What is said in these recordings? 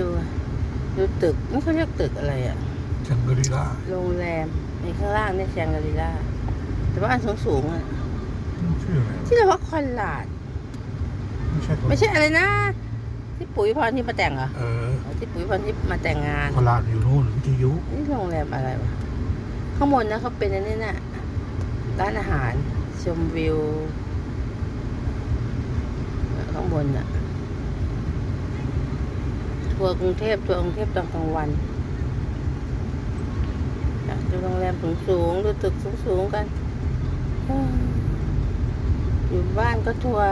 ดูดูตึกนี่เขาเรียกตึกอะไรอะจังกรีล่าโรงแรมในข้างล่างเนี่ยแชงกรีล่าแต่ว่าอันสูงสูงๆอะชื่ออะไรที่เราว่าคอนลาด ไม่ใช่ไม่ใช่อะไรนะ ที่ปุ๋ยพรที่มาแต่งเหรอเอออ๋อที่ปุ๋ยพรที่มาแต่งงานโคราชอยู่นู่นวิทยุนี่โรงแรมอะไรวะ ข้างบนนะเขาเป็นอันนี้น่ะ ร้านอาหารชมวิวเออข้างบนน่ะ ทัวร์กรุงเทพทัวร์กรุงเทพตอนกลางวันดูโรงแรมสูงสูงดูตึกสูงสูงกัน อยู่บ้านก็ทัวร์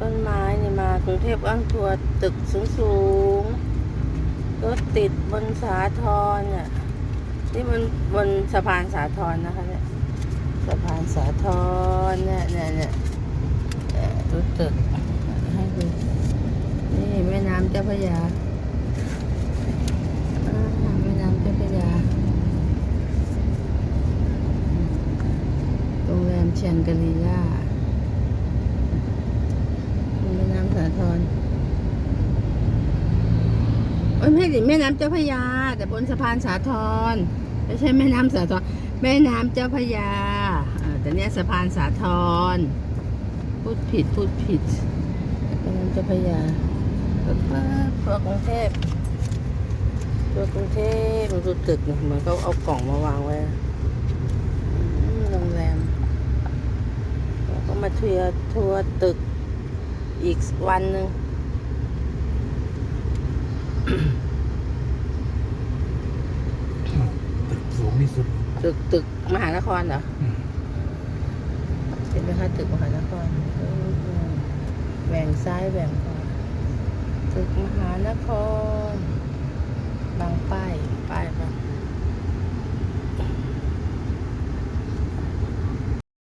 ต้นไม้นี่มากรุงเทพก็ต้องทัวร์ตึกสูงสูงๆรถติดบนสาทรเนี่ยนี่มันบนสะพานสาทรนะคะเนี่ยสะพานสาทรเนี่ยเนี่ยเนี่ยเอ่อรถตึกให้ดู เจ้าพระยาแม่น้ำเจ้าพระยา โรงแรมเชียงกรีล่าแม่น้ำสาทรโอ้ยไม่ดิแม่น้ำเจ้าพระยา แต่บนสะพานสาทรไม่ใช่แม่น้ำสาทรแม่น้ำเจ้าพระยาแต่เนี้ยสะพานสาทรพูดผิดพูดผิดแม่น้ำเจ้าพระยา ปั๊บปั๊บตัวกรุงเทพตัวกรุงเทพมันดูตึกเนี่ยเหมือนเขาเอากล่องมาวางไว้อืมโรงแรมแล้วก็มาทัวร์ทัวร์ตึกอีกวันหนึ่งตึกสูงที่สุด ตึกตึกมหานครเหรออืมเห็นไหมคะตึกมหานครแหว่งซ้ายแหว่งขวา ตึกมหานคร